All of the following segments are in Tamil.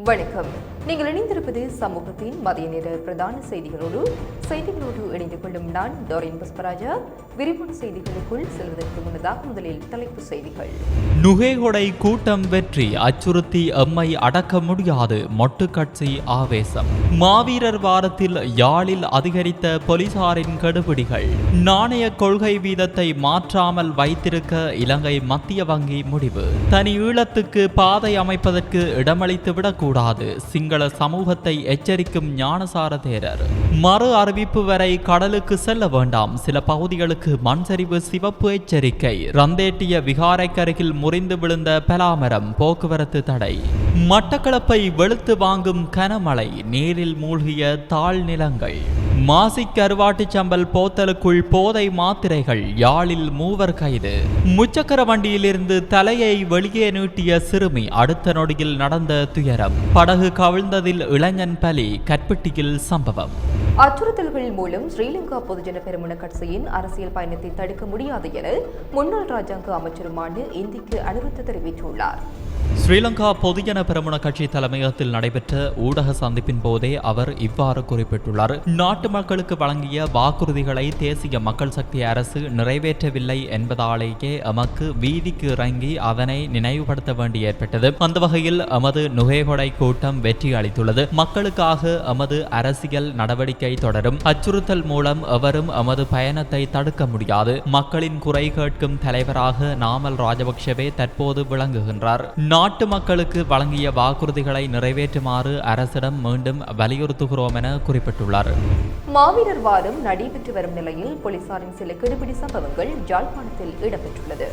வணக்கம் நீங்கள் இணைந்திருப்பது சமூகத்தின் மதிய நேர பிரதான செய்திகளோடு செய்திகளோடு இணைந்து கொள்ளும் நான் டோரின் புஷ்பராஜா. விரிவான செய்திகளுக்குள் செல்வதற்கு முன்னதாக முதலில் தலைப்பு செய்திகள். நுகேகொடை கூட்டம் வெற்றி அச்சுறுத்தி எம்மை அடக்க முடியாது மொட்டு கட்சி ஆவேசம். மாவீரர் வாரத்தில் யாழில் அதிகரித்த போலீசாரின் கெடுபிடிகள். நாணய கொள்கை வீதத்தை மாற்றாமல் வைத்திருக்க இலங்கை மத்திய வங்கி முடிவு. தனி ஈழத்துக்கு பாதை அமைப்பதற்கு இடமளித்து விடக்கூடாது சிங்கள சமூகத்தை எச்சரிக்கும் ஞானசார தேரர் மறு அறிவிப்பு வரை கடலுக்கு செல்ல வேண்டாம். சில பகுதிகளுக்கு மண் சரிவு சிவப்பு எச்சரிக்கை. ரந்தேட்டிய விகாரைக்கருகில் முறிந்து விழுந்த பலாமரம் போக்குவரத்து தடை. மட்டக்களப்பை வெளுத்து வாங்கும் கனமழை. நீரில் மூழ்கிய தாழ் நிலங்கள் மாசிக் கருவாட்டுச் சம்பல் போத்தலுக்குள் போதை மாத்திரைகள் யாழில் மூவர் கைது. முச்சக்கர வண்டியிலிருந்து தலையை வெளியே நீட்டிய சிறுமி அடுத்த நொடியில் நடந்த துயரம். படகு கவிழ்ந்ததில் இளைஞன் பலி கற்பிட்டியில் சம்பவம். அச்சுறுத்தல்கள் மூலம் ஸ்ரீலங்கா பொதுஜன பெருமுன கட்சியின் அரசியல் பயணத்தை தடுக்க முடியாது என முன்னாள் ராஜாங்க அமைச்சருமான இந்திக்கு அனுமதி தெரிவித்துள்ளார். ஸ்ரீலங்கா பொதுஜன பெருமன கட்சி தலைமையகத்தில் நடைபெற்ற ஊடக சந்திப்பின் போதே அவர் இவ்வாறு குறிப்பிட்டுள்ளார். நாட்டு மக்களுக்கு வழங்கிய வாக்குறுதிகளை தேசிய மக்கள் சக்தி அரசு நிறைவேற்றவில்லை என்பதாலேயே எமக்கு வீதிக்கு இறங்கி அதனை நினைவுபடுத்த வேண்டி ஏற்பட்டது. அந்த வகையில் எமது நுகைகொடை கூட்டம் வெற்றி அளித்துள்ளது. மக்களுக்காக எமது அரசியல் நடவடிக்கை தொடரும். அச்சுறுத்தல் மூலம் எவரும் எமது பயணத்தை தடுக்க முடியாது. மக்களின் குறை கேட்கும் தலைவராக நாமல் ராஜபக்ஷவே தற்போது விளங்குகின்றார். நாட்டு மக்களுக்கு வழங்கிய வாக்குறுதிகளை நிறைவேற்றுமாறு அரசிடம் மீண்டும் வலியுறுத்துகிறோம் என குறிப்பிட்டுள்ளார். மாவீரர் வாரம் நடைபெற்று வரும் நிலையில் போலீசாரின் சில கெடுபிடி சம்பவங்கள் யாழ்ப்பாணத்தில் இடம்பெற்றுள்ளது.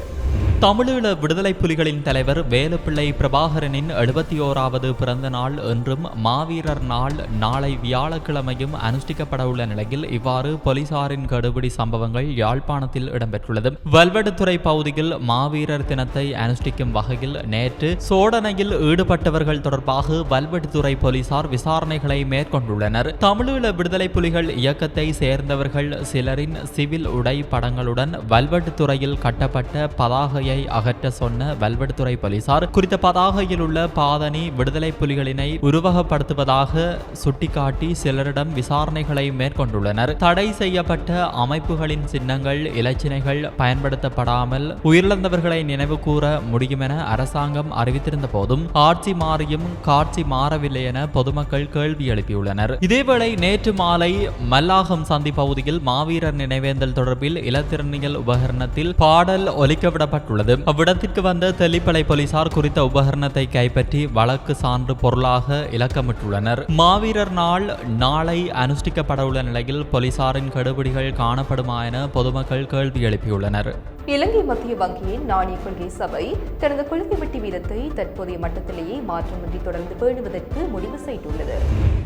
தமிழீழ விடுதலை புலிகளின் தலைவர் வேலுப்பிள்ளை பிரபாகரனின் எழுபத்தி ஓராவது பிறந்த நாள் என்றும் மாவீரர் நாள் நாளை வியாழக்கிழமையும் அனுஷ்டிக்கப்பட உள்ள நிலையில் இவ்வாறு போலீசாரின் கடுபிடி சம்பவங்கள் யாழ்ப்பாணத்தில் இடம்பெற்றுள்ளது. வல்வெடுத்துறை பகுதியில் மாவீரர் தினத்தை அனுஷ்டிக்கும் வகையில் நேற்று சோதனையில் ஈடுபட்டவர்கள் தொடர்பாக வல்வெடுத்துறை போலீசார் விசாரணைகளை மேற்கொண்டுள்ளனர். தமிழீழ விடுதலை புலிகள் இயக்கத்தை சேர்ந்தவர்கள் சிலரின் சிவில் உடை படங்களுடன் வல்வெட்டுத்துறையில் கட்டப்பட்ட பதாகை பதாகையை அகற்ற சொன்ன வல்வெடுத்துறை போலீசார் குறித்த பதாகையில் உள்ள பாதணி விடுதலை புலிகளினை உருவகப்படுத்துவதாக சுட்டிக்காட்டி சிலரிடம் விசாரணைகளை மேற்கொண்டுள்ளனர். தடை செய்யப்பட்ட அமைப்புகளின் சின்னங்கள் இலச்சினைகள் பயன்படுத்தப்படாமல் உயிரிழந்தவர்களை நினைவு கூற முடியும் என அரசாங்கம் அறிவித்திருந்த போதும் ஆட்சி மாறியும் காட்சி மாறவில்லை என பொதுமக்கள் கேள்வி எழுப்பியுள்ளனர். இதேவேளை நேற்று மாலை மல்லாகம் சந்தி பகுதியில் மாவீரர் நினைவேந்தல் தொடர்பில் இலத்திறனியல் உபகரணத்தில் பாடல் ஒலிக்கவிடப்பட்டுள்ளது அவ்விடத்திற்கு வந்த தெல்லிப்பளை போலீசார் குறித்த உபகரணத்தை கைப்பற்றி வழக்கு சான்று பொருளாக இலக்கமிட்டுள்ளனர். மாவீரர் நாள் நாளை அனுஷ்டிக்கப்பட உள்ள நிலையில் போலீசாரின் கெடுபிடிகள் காணப்படுமா என பொதுமக்கள் கேள்வி எழுப்பியுள்ளனர். இலங்கை மத்திய வங்கியின் நாணய கொள்கை சபை தனது கொள்கை வட்டி வீதத்தை தற்போதைய மட்டத்திலேயே மாற்றமின்றி தொடர்ந்து பேணுவதற்கு முடிவு செய்துள்ளது.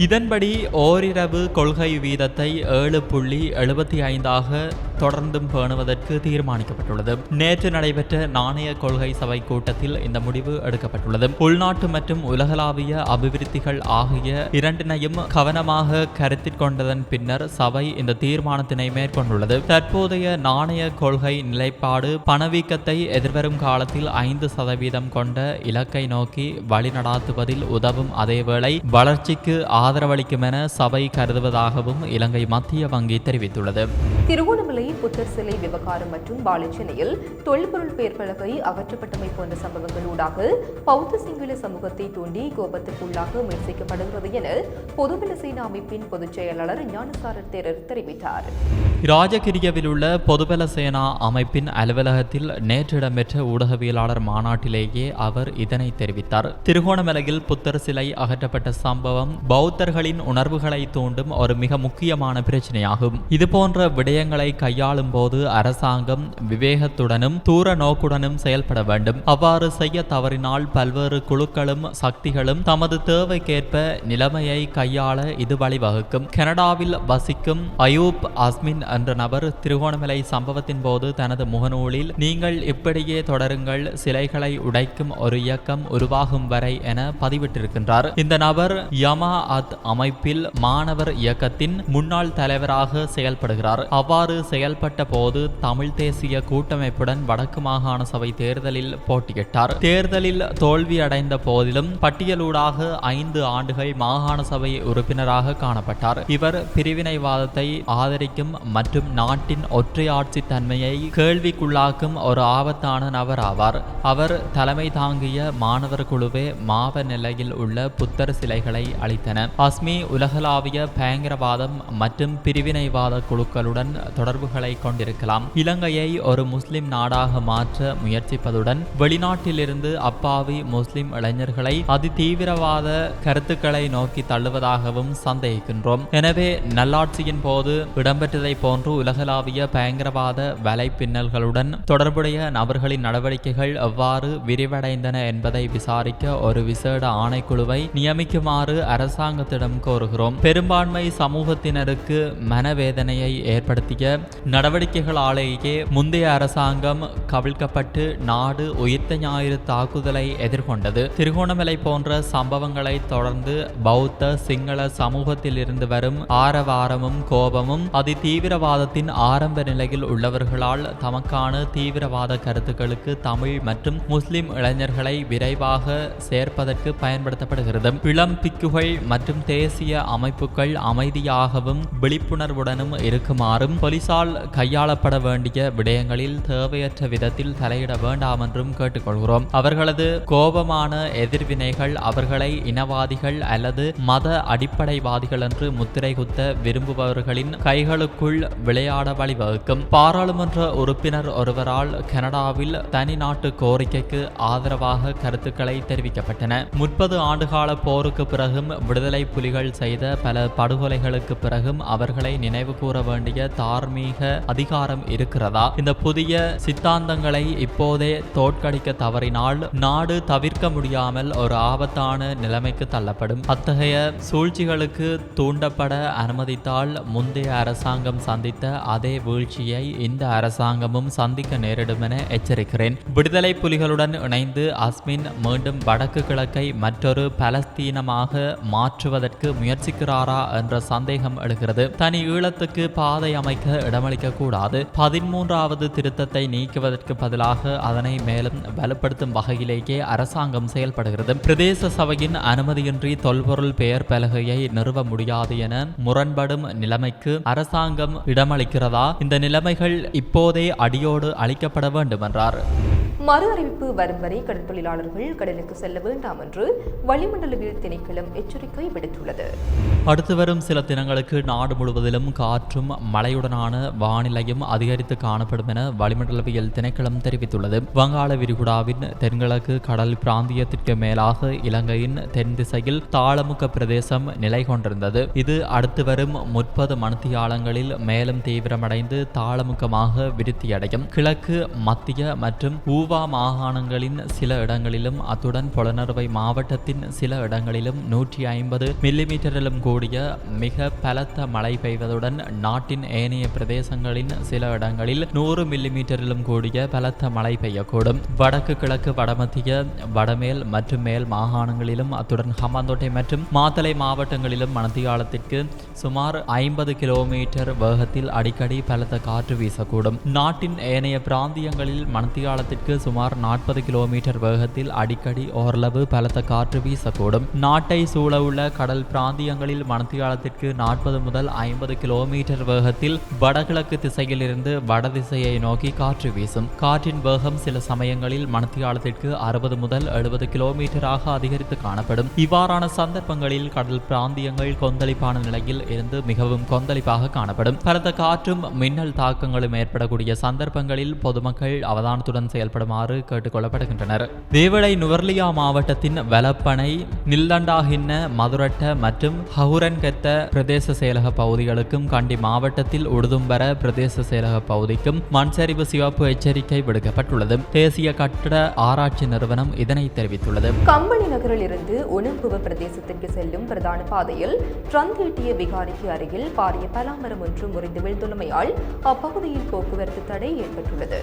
இதன்படி ஓரிரவு கொள்கை வீதத்தை ஏழு புள்ளி எழுபத்தி ஐந்தாக தொடர்ந்தும் பேணுவதற்கு தீர்மானிக்கப்பட்டுள்ளது. நேற்று நடைபெற்ற நாணய கொள்கை சபை கூட்டத்தில் இந்த முடிவு எடுக்கப்பட்டுள்ளது. உள்நாட்டு மற்றும் உலகளாவிய அபிவிருத்திகள் ஆகிய இரண்டினையும் கவனமாக கருத்தில் கொண்டதன் பின்னர் சபை இந்த தீர்மானத்தினை மேற்கொண்டுள்ளது. தற்போதைய நாணய கொள்கை நிலைப்பாடு பணவீக்கத்தை எதிர்வரும் காலத்தில் ஐந்து சதவீதம் கொண்ட இலக்கை நோக்கி வழிநடாத்துவதில் உதவும் அதேவேளை வளர்ச்சிக்கு ஆதரவளிக்கும் என சபை கருதுவதாகவும் இலங்கை மத்திய வங்கி தெரிவித்துள்ளது. திருவோணம் புத்தர் சிலை விவகாரம் மற்றும் பாலச்சென்னையில் தொல்பொருள் பேர்பலகை அகற்றப்பட்டமை போன்ற சம்பவங்களூடாக பௌத்த சிங்கள சமூகத்தை தூண்டி கோபத்திற்குள்ளாக முயற்சிக்கப்படுகிறது என பொதுபல சேனா அமைப்பின் பொதுச் செயலாளர் ஞானசாரர் தேரர் தெரிவித்தார். ராஜகிரியவில் உள்ள பொதுபல சேனா அமைப்பின் அலுவலகத்தில் நேற்று இடம்பெற்ற ஊடகவியலாளர் மாநாட்டிலேயே அவர் இதனை தெரிவித்தார். திருகோணமலையில் புத்தர் சிலை அகற்றப்பட்ட சம்பவம் பௌத்தர்களின் உணர்வுகளை தூண்டும் ஒரு மிக முக்கியமான பிரச்சனையாகும். இதுபோன்ற விடயங்களை கையாளும் போது அரசாங்கம் விவேகத்துடனும் தூர நோக்குடனும் செயல்பட வேண்டும். அவ்வாறு செய்ய தவறினால் பல்வேறு குழுக்களும் சக்திகளும் தமது தேவைக்கேற்ப நிலைமையை கையாள இது வழிவகுக்கும். கனடாவில் வசிக்கும் அயூப் அஸ்மின் என்ற நபர் திருகோணமலை சம்பவத்தின் போது தனது முகநூலில் நீங்கள் இப்படியே தொடருங்கள் சிலைகளை உடைக்கும் ஒரு இயக்கம் உருவாகும் வரை என பதிவிட்டிருக்கின்றார். இந்த நபர் யமா அத் அமைப்பில் மாணவர் இயக்கத்தின் முன்னாள் தலைவராக செயல்படுகிறார். அவ்வாறு செயல் ஏற்பட்ட போது தமிழ் தேசிய கூட்டமைப்புடன் வடக்கு மாகாண சபை தேர்தலில் போட்டியிட்டார். தேர்தலில் தோல்வி அடைந்த போதிலும் பட்டியலூடாக ஐந்து ஆண்டுகள் மாகாண சபை உறுப்பினராக காணப்பட்டார். இவர் பிரிவினைவாதத்தை ஆதரிக்கும் மற்றும் நாட்டின் ஒற்றையாட்சி தன்மையை கேள்விக்குள்ளாக்கும் ஒரு ஆபத்தான நபர் ஆவார். அவர் தலைமை தாங்கிய மாணவர் குழுவே மாவ நிலையில் உள்ள புத்தர் சிலைகளை அளித்தன அஸ்மி உலகளாவிய பயங்கரவாதம் மற்றும் பிரிவினைவாத குழுக்களுடன் தொடர்புகளை கொண்டிருக்கலாம். இலங்கையை ஒரு முஸ்லிம் நாடாக மாற்ற முயற்சிப்பதுடன் வெளிநாட்டிலிருந்து அப்பாவி முஸ்லிம் இளைஞர்களை அதி தீவிரவாத கருத்துக்களை நோக்கி தள்ளுவதாகவும் சந்தேகிக்கின்றோம். எனவே நல்லாட்சியின் போது இடம்பெற்றதை போன்று உலகளாவிய பயங்கரவாத வலைப்பின்னல்களுடன் தொடர்புடைய நபர்களின் நடவடிக்கைகள் எவ்வாறு விரிவடைந்தன என்பதை விசாரிக்க ஒரு விசேட ஆணைக்குழுவை நியமிக்குமாறு அரசாங்கத்திடம் கோருகிறோம். பெரும்பான்மை சமூகத்தினருக்கு மனவேதனையை ஏற்படுத்திய நடவடிக்கைகளாலேயே முந்தைய அரசாங்கம் கவிழ்க்கப்பட்டு நாடு உயிர்த்த ஞாயிறு தாக்குதலை எதிர்கொண்டது. திருகோணமலை போன்ற சம்பவங்களை தொடர்ந்து பௌத்த சிங்கள சமூகத்தில் இருந்து வரும் ஆரவாரமும் கோபமும் அதி தீவிரவாதத்தின் ஆரம்ப நிலையில் உள்ளவர்களால் தமக்கான தீவிரவாத கருத்துக்களுக்கு தமிழ் மற்றும் முஸ்லிம் இளைஞர்களை விரைவாக சேர்ப்பதற்கு பயன்படுத்தப்படுகிறது. இளம் பிக்குகள் மற்றும் தேசிய அமைப்புகள் அமைதியாகவும் விழிப்புணர்வுடனும் இருக்குமாறும் போலீசால் கையாளப்பட வேண்டிய விடயங்களில் தேவையற்ற விதத்தில் தலையிட வேண்டாம் என்றும் கேட்டுக்கொள்கிறோம். அவர்களது கோபமான எதிர்வினைகள் அவர்களை இனவாதிகள் அல்லது மத அடிப்படைவாதிகள் என்று முத்திரை குத்த விரும்புபவர்களின் கைகளுக்குள் விளையாட வழிவகுக்கும். பாராளுமன்ற உறுப்பினர் ஒருவரால் கனடாவில் தனி நாட்டு கோரிக்கைக்கு ஆதரவாக கருத்துக்களை தெரிவிக்கப்பட்டன. முப்பது ஆண்டுகால போருக்கு பிறகும் விடுதலை புலிகள் செய்த பல படுகொலைகளுக்கு பிறகும் அவர்களை நினைவு கூற வேண்டிய தார்மீக அதிகாரம் இருக்கிறதா? இந்த புதிய சித்தாந்தங்களை இப்போதே தோற்கடிக்க தவறினால் நாடு தவிர்க்க முடியாமல் ஒரு ஆபத்தான நிலைமைக்கு தள்ளப்படும். அத்தகைய சூழ்ச்சிகளுக்கு தூண்டப்பட அனுமதித்தால் முந்தைய அரசாங்கம் சந்தித்த அதே வீழ்ச்சியை இந்த அரசாங்கமும் சந்திக்க நேரிடும் என எச்சரிக்கிறேன். விடுதலை புலிகளுடன் இணைந்து அஸ்மின் மீண்டும் வடக்கு கிழக்கை மற்றொரு பலஸ்தீனமாக மாற்றுவதற்கு முயற்சிக்கிறாரா என்ற சந்தேகம் எழுகிறது. தனி ஈழத்துக்கு பாதை அமைக்க இடமளி கூடாது பதிமூன்றாவது திருத்தத்தை நீக்குவதற்கு பதிலாக அதனை மேலும் வலுப்படுத்தும் வகையிலேயே அரசாங்கம் செயல்படுகிறது. பிரதேச சபையின் அனுமதியின்றி தொல்பொருள் பெயர் பலகையை நிறுவ முடியாது என முரண்படும் நிலைமைக்கு அரசாங்கம் இடமளிக்கிறதா? இந்த நிலைமைகள் இப்போதே அடியோடு அளிக்கப்பட வேண்டும் என்றார் மறு அறிவிப்பு வரும் வரை கடல் தொழிலாளர்கள் கடலுக்கு செல்ல வேண்டாம் என்று வளிமண்டலவியல் திணைக்களம் எச்சரிக்கை விடுத்துள்ளது. அடுத்து வரும் சில தினங்களுக்கு நாடு முழுவதிலும் காற்றும் மழையுடனான வானிலையும் அதிகரித்து காணப்படும் என வளிமண்டலவியல் திணைக்களம் தெரிவித்துள்ளது. வங்காள விரிகுடாவின் தென்கிழக்கு கடல் பிராந்தியத்திற்கு மேலாக இலங்கையின் தென் திசையில் தாளமுக்க பிரதேசம் நிலை கொண்டிருந்தது. இது அடுத்து வரும் முப்பது மணித்தியாலங்களில் மேலும் தீவிரமடைந்து தாளமுக்கமாக விருத்தியடையும். கிழக்கு மத்திய மற்றும் ஊவா மாகாணங்களின் சில இடங்களிலும் அத்துடன் புலனறுவை மாவட்டத்தின் சில இடங்களிலும் நூற்றி ஐம்பது மில்லிமீட்டரிலும் கூடிய மிக பலத்த மழை பெய்வதுடன் நாட்டின் ஏனைய பிரதேசங்களின் சில இடங்களில் நூறு மில்லிமீட்டரிலும் கூடிய பலத்த மழை பெய்யக்கூடும். வடக்கு கிழக்கு வடமத்திய வடமேல் மற்றும் மேல் மாகாணங்களிலும் அத்துடன் ஹம்பாந்தோட்டை மற்றும் மாத்தளை மாவட்டங்களிலும் மணத்தியாலத்திற்கு சுமார் ஐம்பது கிலோமீட்டர் வேகத்தில் அடிக்கடி பலத்த காற்று வீசக்கூடும். நாட்டின் ஏனைய பிராந்தியங்களில் மணத்தியாலத்திற்கு சுமார் நாற்பது கிலோமீட்டர் வேகத்தில் அடிக்கடி ஓரளவு பலத்த காற்று வீசக்கூடும். நாட்டை சூழவுள்ள கடல் பிராந்தியங்களில் மணத்தியாலத்திற்கு நாற்பது முதல் ஐம்பது கிலோமீட்டர் வேகத்தில் வடகிழக்கு திசையிலிருந்து வடதிசையை நோக்கி காற்று வீசும். காற்றின் வேகம் சில சமயங்களில் மணத்தியாலத்திற்கு அறுபது முதல் எழுபது கிலோமீட்டராக அதிகரித்து காணப்படும். இவ்வாறான சந்தர்ப்பங்களில் கடல் பிராந்தியங்கள் கொந்தளிப்பான நிலையில் இருந்து மிகவும் கொந்தளிப்பாக காணப்படும். பலத்த காற்றும் மின்னல் தாக்கங்களும் ஏற்படக்கூடிய சந்தர்ப்பங்களில் பொதுமக்கள் அவதானத்துடன் செயல்படுமாறு கேட்டுக்கொள்ளப்படுகின்றனர். வேவளை நுவர்லியா மாவட்டத்தின் வலப்பனை நில்தண்டாகின்ன மதுரட்ட மற்றும் ஹவுரன்கெத்த பிரதேச செயலக பகுதிகளுக்கும் கண்டி மாவட்டத்தில் உடுதும்பர பிரதேச செயலக பகுதிக்கும் மண்சரிவு சிவப்பு எச்சரிக்கை விடுக்கப்பட்டுள்ளது. தேசிய கட்டட ஆராய்ச்சி நிறுவனம் இதனை தெரிவித்துள்ளது. கம்பளி நகரில் இருந்து உணம்புவ பிரதேசத்திற்கு செல்லும் பிரதான பாதையில் ட்ரந்தேட்டிய விகாரிக்கு அருகில் பாரிய பலாமரம் ஒன்று முறிந்து வீழ்ந்துள்ளமையால் அப்பகுதியில் போக்குவரத்து தடை ஏற்பட்டுள்ளது.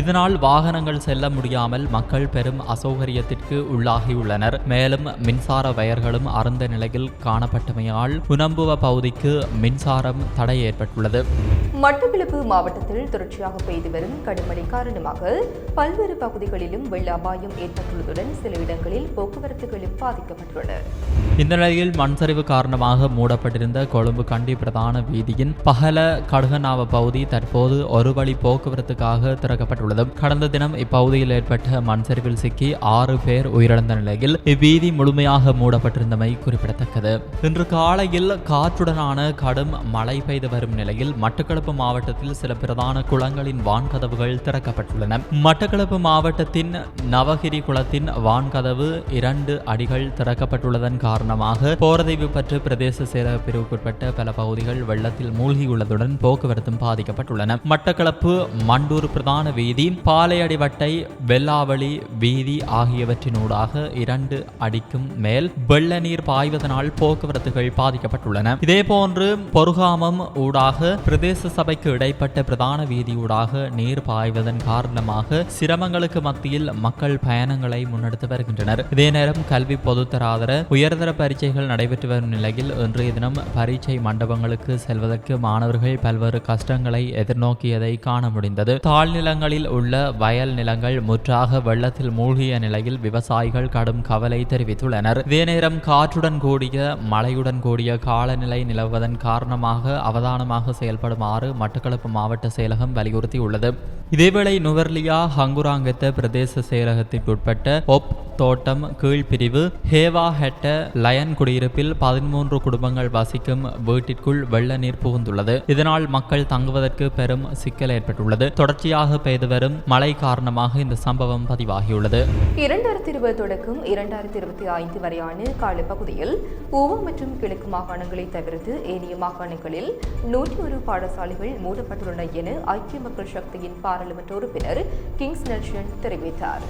இதனால் வாகனங்கள் செல்ல முடியாமல் மக்கள் பெரும் அசௌகரியத்திற்கு உள்ளாகியுள்ளனர். மேலும் மின்சார வயர்களும் அருந்த நிலையில் காணப்பட்டமையால் புனம்புவ பகுதிக்கு மின்சாரம் தடை ஏற்பட்டுள்ளது. மட்டக்களப்பு மாவட்டத்தில் தொடர்ச்சியாக பெய்து வரும் கடுமழை காரணமாக பல்வேறு பகுதிகளிலும் வெள்ள அபாயம் ஏற்பட்டுள்ளதுடன் சில இடங்களில் போக்குவரத்துகளும் பாதிக்கப்பட்டுள்ளன. இந்த நிலையில் மண் சரிவு காரணமாக மூடப்பட்டிருந்த கொழும்பு கண்டி பிரதான வீதியின் பகல கடுகனாவ பகுதி தற்போது ஒரு வழி போக்குவரத்துக்காக திறக்கப்பட்டுள்ளது. கடந்த தினம் இப்பகுதியில் ஏற்பட்ட மண் சரிவில் சிக்கி ஆறு பேர் உயிரிழந்த நிலையில் இவ்வீதி முழுமையாக மூடப்பட்டிருந்தமை குறிப்பிடத்தக்கது. இன்று காலையில் காற்றுடனான கடும் மழை பெய்து வரும் நிலையில் மட்டக்களப்பு மாவட்டத்தில் சில பிரதான குளங்களின் வான்கதவுகள் திறக்கப்பட்டுள்ளன. மட்டக்களப்பு மாவட்டத்தின் நவகிரி குளத்தின் வான்கதவு இரண்டு அடிகள் திறக்கப்பட்டுள்ளதன் காரணமாக போரதைவு பற்று பிரதேச செயலக பிரிவுக்குட்பட்ட பல பகுதிகள் வெள்ளத்தில் மூழ்கியுள்ளதுடன் போக்குவரத்தும் பாதிக்கப்பட்டுள்ளன. மட்டக்களப்பு மண்டூர் பிரதான வீதி பாலையடிவட்டை வெள்ளாவளி வீதி ஆகியவற்றினூடாக இரண்டு அடிக்கும் மேல் வெள்ள நீர் பாய்வதனால் போக்குவரத்துகள் பாதிக்கப்பட்டுள்ளன. இதேபோன்று பொருகாமம் ஊடாக பிரதேச சபைக்கு இடைப்பட்ட பிரதான வீதியூடாக நீர் பாய்வதன் காரணமாக சிரமங்களுக்கு மத்தியில் மக்கள் பயணங்களை முன்னெடுத்து வருகின்றனர். இதே நேரம் கல்வி பொதுத்தராதர உயர்தர பரீட்சைகள் நடைபெற்று வரும் நிலையில் இன்றைய தினம் பரீட்சை மண்டபங்களுக்கு செல்வதற்கு மாணவர்கள் பல்வேறு கஷ்டங்களை எதிர்நோக்கியதை காண முடிந்தது. தாழ்நிலங்களில் உள்ள வயல் நிலங்கள் முற்றாக வெள்ளத்தில் மூழ்கிய நிலையில் விவசாயிகள் கடும் கவலை தெரிவித்துள்ளனர். இதே நேரம் காற்றுடன் கூடிய மழையுடன் கூடிய காலநிலை நிலவுவதன் காரணமாக அவதானமாக செயல்படுமாறு மட்டக்களப்பு மாவட்ட செயலகம் வலியுறுத்தியுள்ளது. இதேவேளை நுவர்லியா ஹங்குராங்கத்த பிரதேச செயலகத்திற்குட்பட்ட ஒப் தோட்டம் கீழ்பிரிவு ஹேவா ஹெட்ட லயன் குடியிருப்பில் பதிமூன்று குடும்பங்கள் வசிக்கும் வீட்டிற்குள் வெள்ள நீர் புகுந்துள்ளது. இதனால் மக்கள் தங்குவதற்கு பெரும் சிக்கல் ஏற்பட்டுள்ளது. தொடர்ச்சியாக பெய்து வரும் மழை காரணமாக இந்த சம்பவம் பதிவாகியுள்ளது. இரண்டாயிரத்தி இருபது தொடக்கம் இரண்டாயிரத்தி இருபத்தி ஐந்து வரையான காலப்பகுதியில் ஊவா மற்றும் கிழக்கு மாகாணங்களை தவிர்த்து ஏனைய மாகாணங்களில் நூற்றி ஒரு பாடசாலைகள் மூடப்பட்டுள்ளன என ஐக்கிய மக்கள் சக்தியின் பாராளுமன்ற உறுப்பினர் கிங்ஸ் நெல்சன் தெரிவித்தார்.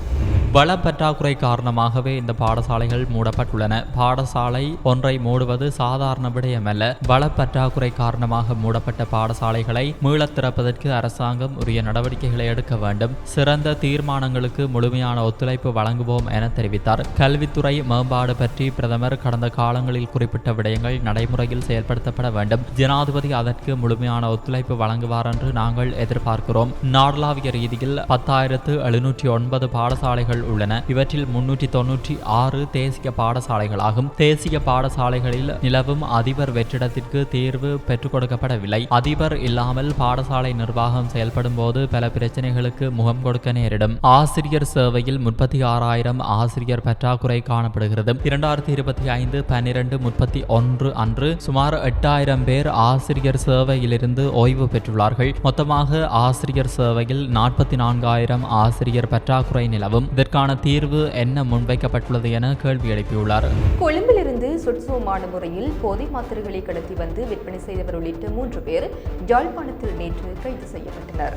வள பற்றாக்குறை காரணமாகவே இந்த பாடசாலைகள் மூடப்பட்டுள்ளன. பாடசாலை ஒன்றை மூடுவது சாதாரண விடயமல்ல. வள பற்றாக்குறை காரணமாக மூடப்பட்ட பாடசாலைகளை மீள திறப்பதற்கு அரசாங்கம் உரிய நடவடிக்கைகளை எடுக்க வேண்டும். சிறந்த தீர்மானங்களுக்கு முழுமையான ஒத்துழைப்பு வழங்குவோம் என தெரிவித்தார். கல்வித்துறை மேம்பாடு பற்றி பிரதமர் கடந்த காலங்களில் குறிப்பிட்ட விடயங்கள் நடைமுறையில் செயல்படுத்தப்பட வேண்டும். ஜனாதிபதி அதற்கு முழுமையான ஒத்துழைப்பு வழங்குவார் என்று நாங்கள் எதிர்பார்க்கிறோம். நாடளாவிய ரீதியில் பத்தாயிரத்து எழுநூற்றி ஒன்பது பாடசாலைகள் உள்ளன. இவற்றில் முன்னூற்றி தொன்னூற்றி ஆறு தேசிய பாடசாலைகளாகும். தேசிய பாடசாலைகளில் நிலவும் அதிபர் வெற்றிடத்திற்கு தேர்வு பெற்றுக் கொடுக்கப்படவில்லை அதிபர் இல்லாமல் பாடசாலை நிர்வாகம் செயல்படும் போது பல பிரச்சனைகளுக்கு முகம் கொடுக்க நேரிடும். ஆசிரியர் சேவையில் முப்பத்தி ஆறாயிரம் ஆசிரியர் பற்றாக்குறை காணப்படுகிறது. இரண்டாயிரத்தி இருபத்தி ஐந்து பன்னிரண்டு முப்பத்தி ஒன்று அன்று சுமார் எட்டாயிரம் பேர் ஆசிரியர் சேவையிலிருந்து ஓய்வு பெற்றுள்ளார்கள். மொத்தமாக ஆசிரியர் சேவையில் நாற்பத்தி நான்காயிரம் ஆசிரியர் பற்றாக்குறை நிலவும். இதற்கான தீர்வு என்ன முன்வைக்கப்பட்டுள்ளது என கேள்வி எழுப்பியுள்ளார். கொழும்பிலிருந்து சுட்சுவமான முறையில் போதை மாத்திரைகளை கடத்தி வந்து விற்பனை செய்தவர் உள்ளிட்ட மூன்று பேர் யாழ்ப்பாணத்தில் நேற்று கைது செய்யப்பட்டனர்.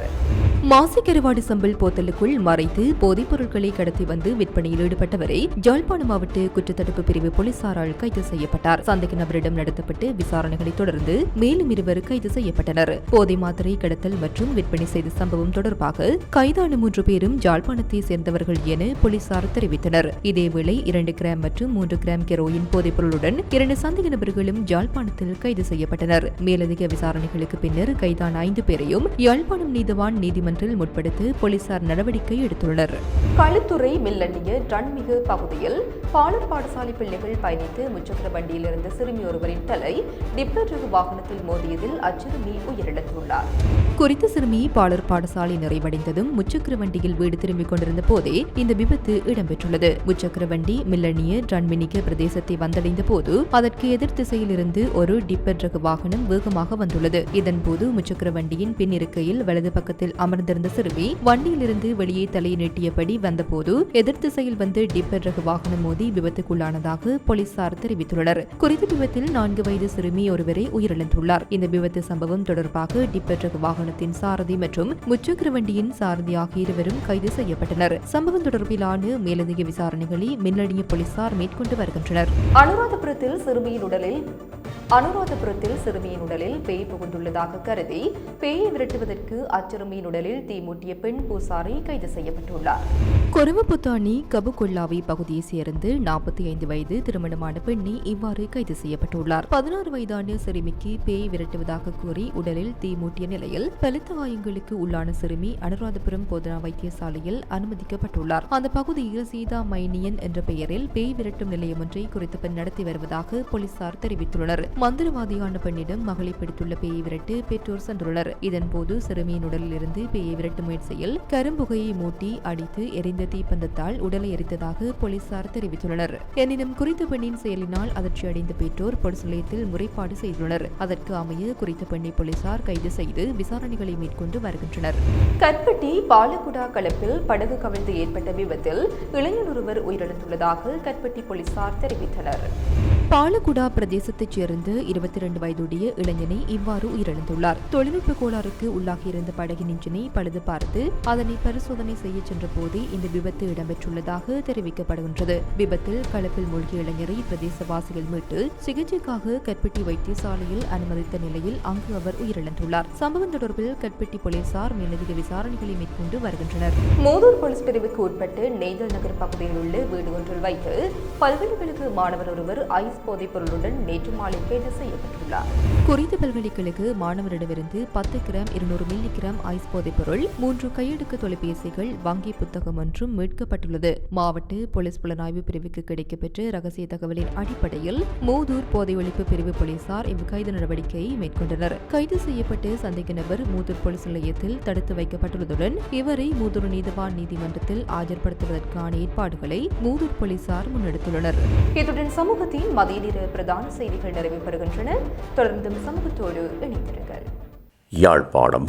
மாசிக்கருவாடு சம்பல் போத்தலுக்குள் மறைத்து போதைப் பொருட்களை கடத்தி வந்து விற்பனையில் ஈடுபட்டவரை யாழ்ப்பாணம் மாவட்ட குற்றத்தடுப்பு பிரிவு போலீசாரால் கைது செய்யப்பட்டார். சந்தேக நபரிடம் நடத்தப்பட்டு விசாரணைகளை தொடர்ந்து மேலும் இருவர் கைது செய்யப்பட்டனர். போதை மாத்திரை கடத்தல் மற்றும் விற்பனை செய்த சம்பவம் தொடர்பாக கைதான மூன்று பேரும் யாழ்ப்பாணத்தை சேர்ந்தவர்கள் என போலீசார் தெரிவித்தனர். இதேவேளை இரண்டு கிராம் மற்றும் மூன்று கிராம் கெரோயின் போதைப் பொருளுடன் இரண்டு சந்தேக நபர்களும் யாழ்ப்பாணத்தில் கைது செய்யப்பட்டனர். மேலதிக விசாரணைகளுக்கு பின்னர் கைதான ஐந்து பேரையும் யாழ்ப்பாணம் நீதவான் நீதிமன்றில் முற்படுத்த போலீசார் நடவடிக்கை எடுத்துள்ளனர். களுத்துறை மில்லன்னிய டன்மிகு பகுதியில் பாலர் பாடசாலை பிள்ளைகள் பயணித்து முச்சக்கர வண்டியில் இருந்த சிறுமி ஒருவரின் தலை டிப்பர் ரக வாகனத்தில் மோதியதில் அச்சிறுமி உயிரிழந்துள்ளார். குறித்த சிறுமி பாலர் பாடசாலை நிறைவடைந்ததும் முச்சக்கர வண்டியில் வீடு திரும்பிக் கொண்டிருந்த போதே இந்த விபத்து இடம்பெற்றுள்ளது. முச்சக்கர வண்டி மில்லனிய டன்மினிக பிரதேசத்தை வந்தடைந்த போது அதற்கு எதிர் திசையில் இருந்து ஒரு டிப்பர் ரக வாகனம் வேகமாக வந்துள்ளது. இதன்போது முச்சக்கர வண்டியின் பின் இருக்கையில் வலது பக்கத்தில் அமர்ந்திருந்த சிறுமி வண்டியிலிருந்து வெளியே தலையை நீட்டியபடி வந்தபோது எதிர் திசையில் வந்து டிப்பர் ரக வாகனம் மோதி விபத்துக்குள்ளானதாக போலீசார் தெரிவித்துள்ளனர். குறித்த விபத்தில் நான்கு வயது சிறுமி ஒருவரை உயிரிழந்துள்ளார். இந்த விபத்து சம்பவம் தொடர்பாக டிப்பர் ரக வாகனத்தின் சாரதி மற்றும் முச்சக்கர வண்டியின் சாரதி ஆகிய இருவரும் கைது செய்யப்பட்டனர். சம்பவம் தொடர்பிலான மேலதிக விசாரணைகளை மின்னணிய போலீசார் மேற்கொண்டு வருகின்றனர். அனுராதபுரத்தில் சிறுமியின் உடலில் அனுராதபுரத்தில் சிறுமியின் உடலில் பேய் புகுந்துள்ளதாக கருதி பேயை விரட்டுவதற்கு அச்சிறுமியின் உடலில் தீமூட்டிய பெண் பூசாரி கைது செய்யப்பட்டுள்ளார். கொருமபுத்தானி கபுகொல்லாவி பகுதியைச் சேர்ந்து நாற்பத்தி ஐந்து வயது திருமணமான பெண்ணி இவ்வாறு கைது செய்யப்பட்டுள்ளார். பதினாறு வயதான சிறுமிக்கு பேய் விரட்டுவதாக கூறி உடலில் தீமூட்டிய நிலையில் பலத்த காயங்களுக்கு உள்ளான சிறுமி அனுராதபுரம் போதனா வைத்தியசாலையில் அனுமதிக்கப்பட்டுள்ளார். அந்த பகுதியில் சீதா மைனியன் என்ற பெயரில் பேய் விரட்டும் நிலையம் ஒன்றை குறித்த பெண் நடத்தி வருவதாக போலீசார் தெரிவித்துள்ளனர். மந்திரவாதியான பெண்ணிடம் மகளை பிடித்துள்ள பேயை விரட்டு பெற்றோர் சென்றுள்ளனர். இதன்போது சிறுமியின் உடலில் இருந்து பேயை விரட்டும் முயற்சியில் கரும்புகையை மூட்டி அடித்து எரிந்த தீப்பந்தத்தால் உடலை எரித்ததாக போலீசார் தெரிவித்துள்ளனர். எனினும் குறித்த பெண்ணின் செயலினால் அதிர்ச்சியடைந்த பெற்றோர் போலீஸ் நிலையத்தில் முறைப்பாடு செய்துள்ளனர். அதற்கு அமைய குறித்த பெண்ணை போலீசார் கைது செய்து விசாரணைகளை மேற்கொண்டு வருகின்றனர். கற்பட்டி பாலகுடா களப்பில் படகு கவிழ்ந்து ஏற்பட்ட விபத்தில் இளைஞர் ஒருவர் உயிரிழந்துள்ளதாக கற்பட்டி போலீசார் தெரிவித்தனர். பாலகுடா பிரதேசத்தைச் சேர்ந்த இருபத்தி இரண்டு வயதுடைய இளைஞனை இவ்வாறு உயிரிழந்துள்ளார். தொழில்நுட்ப கோளாறுக்கு உள்ளாகியிருந்த படகின் இன்ஜினை பழுது பார்த்து அதனை பரிசோதனை செய்ய சென்ற போதே இந்த விபத்து இடம்பெற்றுள்ளதாக தெரிவிக்கப்படுகின்றது. விபத்தில் களப்பில் மூழ்கிய இளைஞரை பிரதேசவாசிகள் மீட்டு சிகிச்சைக்காக கற்பட்டி வைத்தியசாலையில் அனுமதித்த நிலையில் அங்கு அவர் உயிரிழந்துள்ளார். சம்பவம் தொடர்பில் கற்பட்டி போலீசார் மேலதிக விசாரணைகளை மேற்கொண்டு வருகின்றனர். மூதூர் போலீஸ் பிரிவுக்கு உட்பட்டு நெய்தல் நகர் பகுதியில் உள்ள வீடு ஒன்றில் வைத்து பல்கலைக்கழக மாணவர் ஒருவர் ஐஸ் போதைப் பொருளுடன் நேற்று மாலை கைது செய்யப்பட்டுள்ளார். குறித்த பல்கலைக்கழக மாணவரிடமிருந்து பத்து கிராம் இருநூறு மில்லி கிராம் ஐஸ் போதைப் பொருள் மூன்று கையெடுக்க தொலைபேசிகள் வங்கி புத்தகம் ஒன்றும் மீட்கப்பட்டுள்ளது. மாவட்ட போலீஸ் புலனாய்வு பிரிவுக்கு கிடைக்கப்பெற்ற ரகசிய தகவலின் அடிப்படையில் மூதூர் போதை ஒழிப்பு பிரிவு போலீசார் இவ் கைது நடவடிக்கையை மேற்கொண்டனர். கைது செய்யப்பட்ட சந்தேக நபர் மூதூர் போலீஸ் நிலையத்தில் தடுத்து வைக்கப்பட்டுள்ளதுடன் இவரை மூதூர் நீதிவான் நீதிமன்றத்தில் ஆஜர்படுத்துவதற்கான ஏற்பாடுகளை மூதூர் போலீசார் முன்னெடுத்துள்ளனர். இத்துடன் சமூகத்தின் மதிய நேர பிரதான செய்திகள் நிறைவு பெறுகின்றன தொடர்ந்தும் சமூகத்தோடு இணைந்திருங்கள். யாழ்ப்பாணம்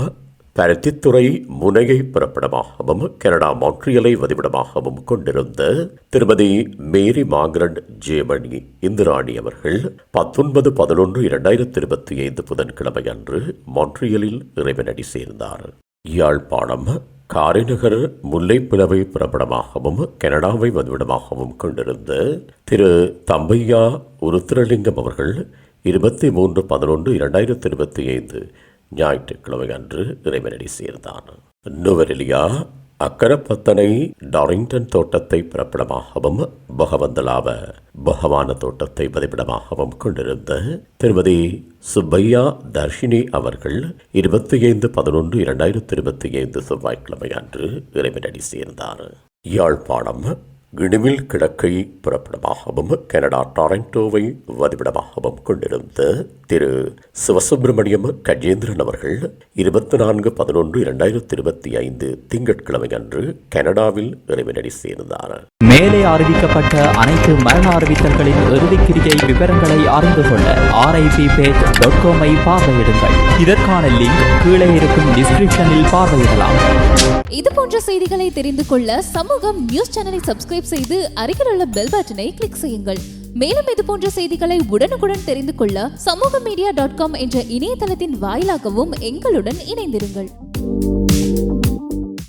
பருத்தித்துறை முனையை பிறப்பிடமாகவும் கனடா மான்ட்ரியலை வதிவிடமாகவும் கொண்டிருந்த திருமதி மேரி மாங்கரன் ஜேமணி இந்திராணி அவர்கள் பத்தொன்பது பதினொன்று இரண்டாயிரத்தி இருபத்தி ஐந்து புதன்கிழமை அன்று மான்ட்ரியலில் இறைவனடி சேர்ந்தார். யாழ்ப்பாணம் காரைநகர் முல்லைப்பிளவை பிரபலமாகவும் கனடாவை வதிவிடமாகவும் கொண்டிருந்த திரு தம்பையா உருத்திரலிங்கம் அவர்கள் இருபத்தி மூன்று பதினொன்று இரண்டாயிரத்தி இருபத்தி ஐந்து ஞாயிற்றுக்கிழமை அன்று இறைவனடி சேர்ந்தார் நுவரெலியா அக்கரப்பத்தனை டாரிங்டன் தோட்டத்தை பிறப்பிடமாகவும் பகவந்தலாவ பகவான தோட்டத்தை பதிப்பிடமாகவும் கொண்டிருந்த திருமதி சுப்பையா தர்ஷினி அவர்கள் இருபத்தி ஐந்து பதினொன்று இரண்டாயிரத்தி இருபத்தி ஐந்து செவ்வாய்க்கிழமை அன்று இறைவனடி சேர்ந்தார் யாழ்ப்பாணம் இனிவில் கிழக்கை புறப்படமாகவும் கனடா டாரண்டோவை வதிவிடமாகவும் கொண்டிருந்த திரு. சிவசுப்பிரமணியம் கஜேந்திரன் அவர்கள் இருபத்தி நான்கு பதினொன்று இரண்டாயிரத்தி இருபத்தி ஐந்து திங்கட்கிழமை அன்று கனடாவில் இறைவனடி சேர்ந்தார். மேலே அறிவிக்கப்பட்ட அனைத்து மரண அறிவித்தல்களின் இறுதிக்கிரியை விவரங்களை அறிந்து கொள்ள ஆர்ஐபி பேஜ் டாட் காமை பார்வையிடுங்கள். இதற்கான லிங்க் கீழே இருக்கும் டிஸ்கிரிப்ஷனில் பார்வையிடலாம். இது போன்ற செய்திகளை தெரிந்து கொள்ள சமூகம் நியூஸ் சேனலை சப்ஸ்கிரைப் செய்து அருகில் உள்ள பெல் பட்டனை கிளிக் செய்யுங்கள். மேலும் இது போன்ற செய்திகளை உடனுக்குடன் தெரிந்து கொள்ள சமூக மீடியா டாட் காம் என்ற இணையதளத்தின் வாயிலாகவும் எங்களுடன் இணைந்திருங்கள்.